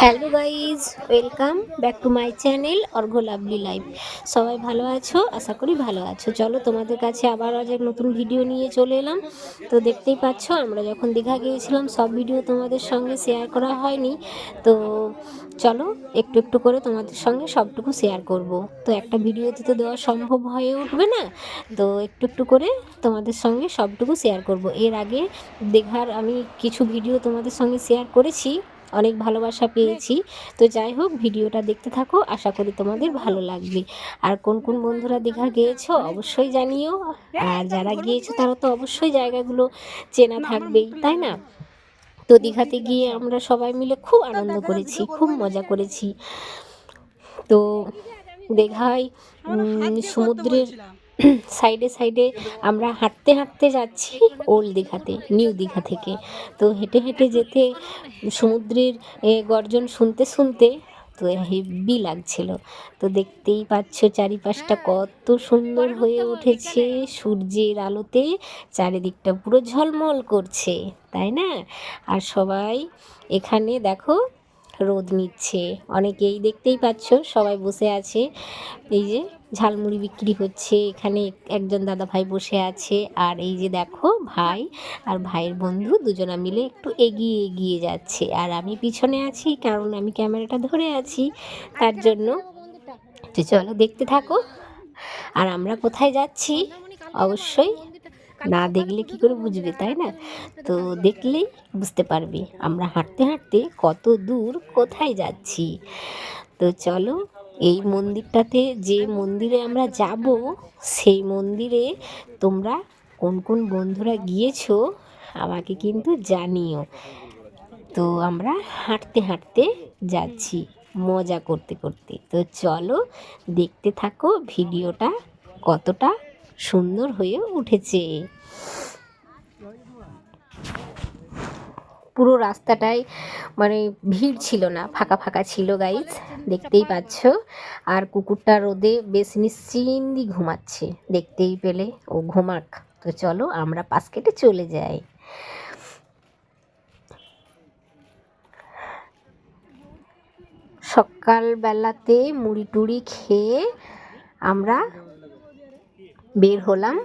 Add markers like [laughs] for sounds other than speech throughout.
Hello guys, welcome back to my channel Argha lovely life. সবাই ভালো আছো? আশা করি ভালো আছো। চলো তোমাদের কাছে আবার আজ এক নতুন ভিডিও নিয়ে চলে এলাম। তো দেখতেই পাচ্ছ, আমরা যখন দীঘা গিয়েছিলাম, সব ভিডিও তোমাদের সঙ্গে শেয়ার করা হয়নি। তো চলো একটু একটু করে তোমাদের সঙ্গে সবটুকু শেয়ার করব। তো একটা ভিডিওতে তো দেওয়া সম্ভব হয়ে উঠবে না? তো একটু একটু করে তোমাদের সঙ্গে সবটুকু শেয়ার করব। এর আগে দীঘার আমি কিছু ভিডিও তোমাদের সঙ্গে শেয়ার করেছি। অনেক ভালোবাসা পেয়েছি। তো যাই হোক ভিডিওটা দেখতে থাকো আশা করি তোমাদের ভালো লাগবে। আর কোন কোন বন্ধুরা দীঘা গিয়েছো অবশ্যই জানিও। আর যারা গিয়েছো তারা তো অবশ্যই জায়গাগুলো চেনা থাকবেই তাই না? তো দীঘাতে গিয়ে আমরা সবাই মিলে খুব আনন্দ করেছি খুব মজা করেছি। তো দীঘায় সমুদ্রের সাইডে সাইডে আমরা হাঁটতে হাঁটতে যাচ্ছি ওল্ড দীঘাতে, নিউ দীঘা থেকে। তো হেঁটে হেঁটে যেতে, সমুদ্রের গর্জন শুনতে শুনতে তো হেভি লাগছিল। তো দেখতেই পাচ্ছ চারিপাশটা কত সুন্দর হয়ে উঠেছে, সূর্যের আলোতে চারিদিকটা পুরো ঝলমল করছে, তাই না? আর সবাই এখানে দেখো রোদ নিচ্ছে। অনেকেই দেখতেই পাচ্ছ, সবাই বসে আছে। এই যে ঝালমুড়ি বিক্রি হচ্ছে, এখানে একজন দাদা ভাই বসে আছে। আর এই যে দেখো ভাই আর ভাইয়ের বন্ধু দুজনা মিলে একটু এগিয়ে এগিয়ে যাচ্ছে। আর আমি পিছনে আছি, কারণ আমি ক্যামেরাটা ধরে আছি, তার জন্য। তো চলো দেখতে থাকো। আর আমরা কোথায় যাচ্ছি? অবশ্যই না দেখলে কি করে বুঝবে তাই না? তো দেখলেই বুঝতে পারবে আমরা হাঁটতে হাঁটতে কত দূর কোথায় যাচ্ছি। তো চলো এই মন্দিরটাতে যে মন্দিরে আমরা যাব সেই মন্দিরে তোমরা কোন কোন বন্ধুরা গিয়েছো আমাকে কিন্তু জানিও। তো আমরা হাঁটতে হাঁটতে যাচ্ছি মজা করতে করতে। তো চলো দেখতে থাকো ভিডিওটা কতটা সুন্দর হয়ে উঠেছে। পুরো রাস্তাটায় মানে ভিড় ছিল না, ফাঁকা ফাঁকা ছিল গাইজ দেখতেই পাচ্ছ। আর কুকুরটা রোদে বেশ নিশ্চিন্দি ঘুমাচ্ছে, দেখতেই পেলে। ও ঘুমাক, তো চলো আমরা পাশ কেটে চলে যাই। সকালবেলাতে মুড়ি টুড়ি খেয়ে আমরা বের হলাম।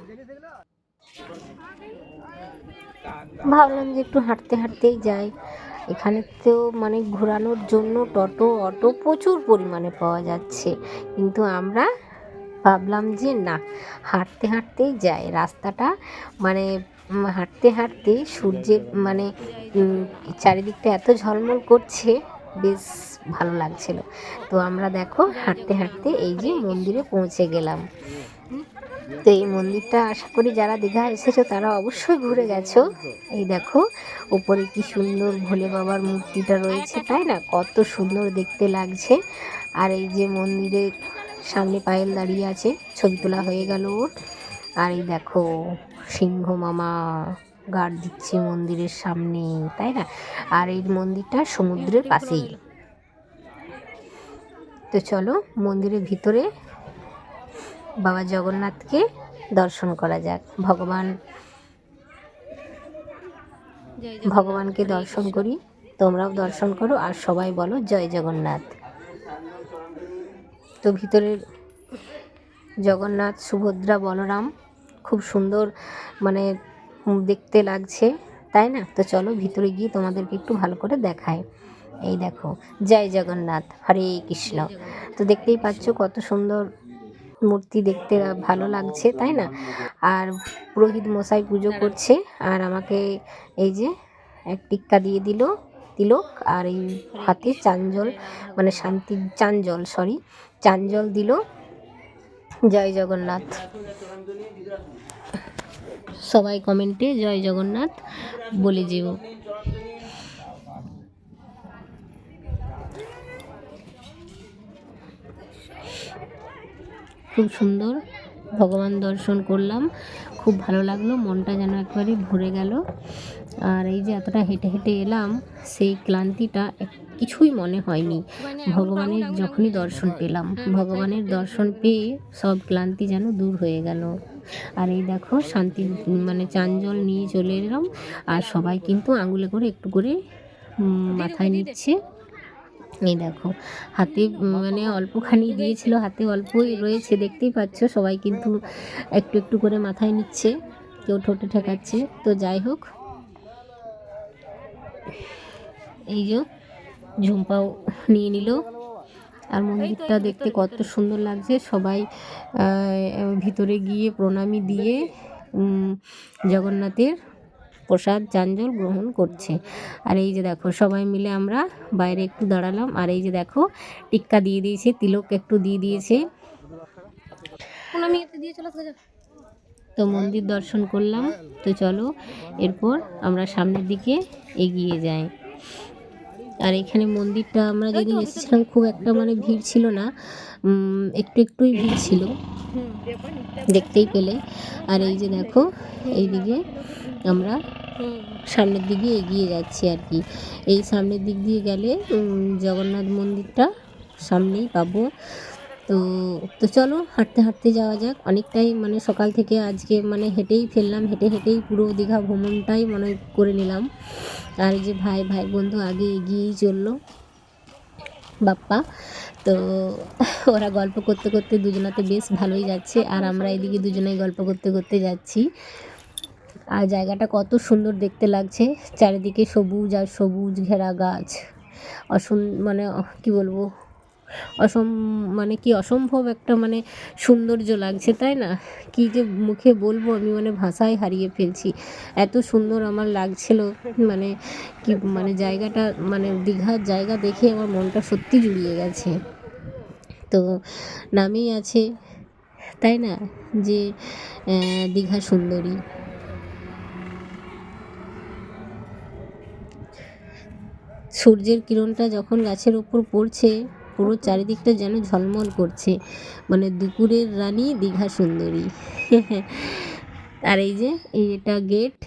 ভাবলাম যে একটু হাঁটতে হাঁটতেই যাই। এখানে তো মানে ঘোরানোর জন্য টোটো, অটো প্রচুর পরিমাণে পাওয়া যাচ্ছে। কিন্তু আমরা ভাবলাম যে না, হাঁটতে হাঁটতেই যাই। রাস্তাটা মানে হাঁটতে হাঁটতে সূর্যের মানে চারিদিকটা এত ঝলমল করছে, বেশ ভালো লাগছিল। তো আমরা দেখো হাঁটতে হাঁটতে এই যে মন্দিরে পৌঁছে গেলাম। তো এই মন্দিরটা আশা করি যারা দীঘা এসেছ, তারা অবশ্যই ঘুরে গেছো। এই দেখো, উপরে কি সুন্দর ভোলে বাবার মূর্তিটা রয়েছে, তাই না? কত সুন্দর দেখতে লাগছে। আর এই যে মন্দিরের সামনে পায়েল দাঁড়িয়ে আছে, ছবি তোলা হয়ে গেল ওর। আর এই দেখো, সিংহ মামা গার্ড দিচ্ছে মন্দিরের সামনে, তাই না? আর এই মন্দিরটা সমুদ্রের পাশেই। তো চলো, মন্দিরের ভিতরে বাবা জগন্নাথকে দর্শন করা যাক। ভগবান ভগবানকে দর্শন করি, তোমরাও দর্শন করো আর সবাই বলো জয় জগন্নাথ। তো ভিতরের জগন্নাথ, সুভদ্রা, বলরাম খুব সুন্দর মানে দেখতে লাগছে, তাই না? তো চলো ভিতরে গিয়ে তোমাদেরকে একটু ভালো করে দেখায় এই দেখো, জয় জগন্নাথ, হরে কৃষ্ণ। তো দেখতেই পাচ্ছ কত সুন্দর মূর্তি দেখতে ভালো লাগছে, তাই না? আর পুরোহিত মশাই পুজো করছে, আর আমাকে এই যে এক টিক্কা দিয়ে দিল, তিলক, আর এই হাতে চাঞ্জল মানে শান্তি, চাঞ্জল সরি চাঞ্জল দিল। জয় জগন্নাথ। সবাই কমেন্টে জয় জগন্নাথ বলে যেও। খুব সুন্দর ভগবান দর্শন করলাম। খুব ভালো লাগল, মনটা যেন একবারে ভরে গেল। আর এই যে এতটা হেঁটে হেঁটে এলাম, সেই ক্লান্তিটা কিছুই মনে হয়নি। ভগবানের যখনই দর্শন পেলাম, ভগবানের দর্শন পেয়ে সব ক্লান্তি যেন দূর হয়ে গেল। আর এই দেখো, শান্তি মানে চাঞ্জল নিয়ে চলে এলাম। আর সবাই কিন্তু আঙুলে করে একটু করে মাথায় নিচ্ছে। এই দেখো, হাতে মানে অল্পখানি দিয়েছিল, হাতে অল্পই রয়েছে, দেখতেই পাচ্ছ, সবাই কিন্তু একটু একটু করে মাথায় নিচ্ছে, কেউ ঠোঁটে ঠেকাচ্ছে, তো যাই হোক। এই যে, ঝুম্পাও নিয়ে নিল, আর মন্দিরটা দেখতে কত সুন্দর লাগছে, সবাই ভিতরে গিয়ে প্রণামী দিয়ে জগন্নাথের প্রসাদ চাঞ্জল গ্রহণ করছে। আর এই যে দেখো সবাই মিলে আমরা বাইরে একটু দাঁড়ালাম। আর এই যে দেখো টিক্কা দিয়ে দিয়েছে তিলক একটু দিয়ে দিয়েছে। তো মন্দির দর্শন করলাম। তো চলো এরপর আমরা সামনের দিকে এগিয়ে যাই। আর এখানে মন্দিরটা আমরা যেদিন এসেছিলাম খুব একটা মানে ভিড় ছিল না। একটু একটুই ভিড় ছিল। দেখতেই পেলে। আর এই যে দেখো এইদিকে আমরা সামনের দিকে এগিয়ে যাচ্ছি আর কি। এই সামনের দিক দিয়ে গেলে জগন্নাথ মন্দিরটা সামনেই পাবো। তো তো চলো, হাঁটতে হাঁটতে যাওয়া যাক। অনেকটাই মানে সকাল থেকে আজকে মানে হেঁটেই ফেললাম, হেঁটে হেঁটেই পুরো দীঘা ভ্রমণটাই মনে করে নিলাম। আর যে ভাই ভাই বন্ধু আগে এগিয়েই চলল, বাপ্পা। তো ওরা গল্প করতে করতে দুজনাতে বেশ ভালোই যাচ্ছে, আর আমরা এদিকে দুজনেই গল্প করতে করতে যাচ্ছি। আর জায়গাটা কত সুন্দর দেখতে লাগছে, চারিদিকে সবুজ আর সবুজ ঘেরা গাছ। অসুন মানে কি বলব অসম মানে কি অসম্ভব একটা মানে সৌন্দর্য লাগছে, তাই না? কি যে মুখে বলব আমি মানে ভাষায় হারিয়ে ফেলছি। এত সুন্দর আমার লাগছিল মানে কি মানে জায়গাটা মানে দীঘার জায়গা দেখে আমার মনটা সত্যি জুড়িয়ে গেছে। তো নামেই আছে, তাই না? যে দীঘা সুন্দরী। সূর্যের কিরণটা যখন গাছের ওপর পড়ছে পুরো চারিদিকটা যেন ঝলমল করছে। মানে দুপুরের রানী দীঘা সুন্দরী। [laughs] আর এই যে, এই এটা গেট।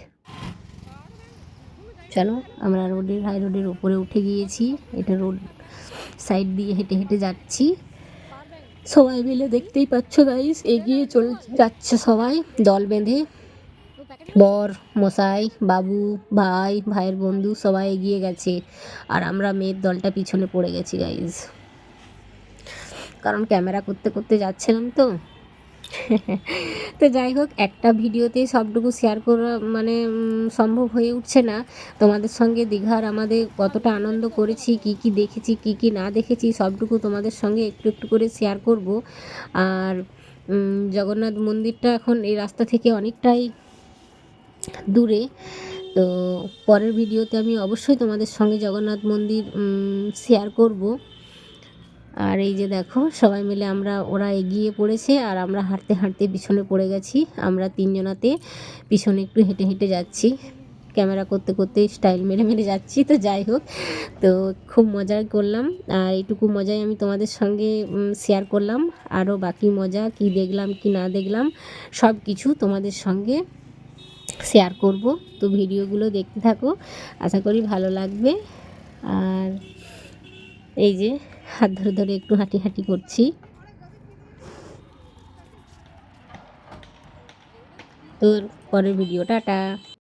চলো, আমরা রোডের, হাই রোডের ওপরে উঠে গিয়েছি। এটা রোড সাইড দিয়ে হেঁটে হেঁটে যাচ্ছি। সবাই মিলে দেখতেই পাচ্ছ গাইস এগিয়ে চলে, যাচ্ছে সবাই। দল বেঁধে। বর, মশাই, বাবু, ভাই, ভাইয়ের বন্ধু সবাই এগিয়ে গেছে। আর আমরা মেয়ের দলটা পিছনে পড়ে গেছি গাইজ কারণ ক্যামেরা করতে করতে যাচ্ছিলাম তো। তো যাই হোক, একটা ভিডিওতেই সবটুকু শেয়ার করা মানে সম্ভব হয়ে উঠছে না। তোমাদের সঙ্গে দীঘার আমাদের কতটা আনন্দ করেছি, কি কি দেখেছি, কি কি না দেখেছি, সবটুকু তোমাদের সঙ্গে একটু একটু করে শেয়ার করব। আর জগন্নাথ মন্দিরটা এখন এই রাস্তা থেকে অনেকটাই দূরে। তো পরের ভিডিওতে আমি অবশ্যই তোমাদের সঙ্গে জগন্নাথ মন্দির শেয়ার করব। আর এই যে দেখো, সবাই মিলে আমরা, ওরা এগিয়ে পড়েছে আর আমরা হাঁটতে হাঁটতে পিছনে পড়ে গেছি। আমরা তিনজনাতে পিছনে একটু হেঁটে হেঁটে যাচ্ছি। ক্যামেরা করতে করতে স্টাইল মেরে মেরে যাচ্ছি, তো যাই হোক। তো খুব মজা করলাম। আর এইটুকু মজাই আমি তোমাদের সঙ্গে শেয়ার করলাম। আরও বাকি মজা, কি দেখলাম, কি না দেখলাম, সব কিছু তোমাদের সঙ্গে শেয়ার করব। তো ভিডিওগুলো দেখতে থাকো। আশা করি ভালো লাগবে। আর এই যে হাত ধরে ধরে একটু হাঁটি হাঁটি করছি। তোর পরের ভিডিও টাটা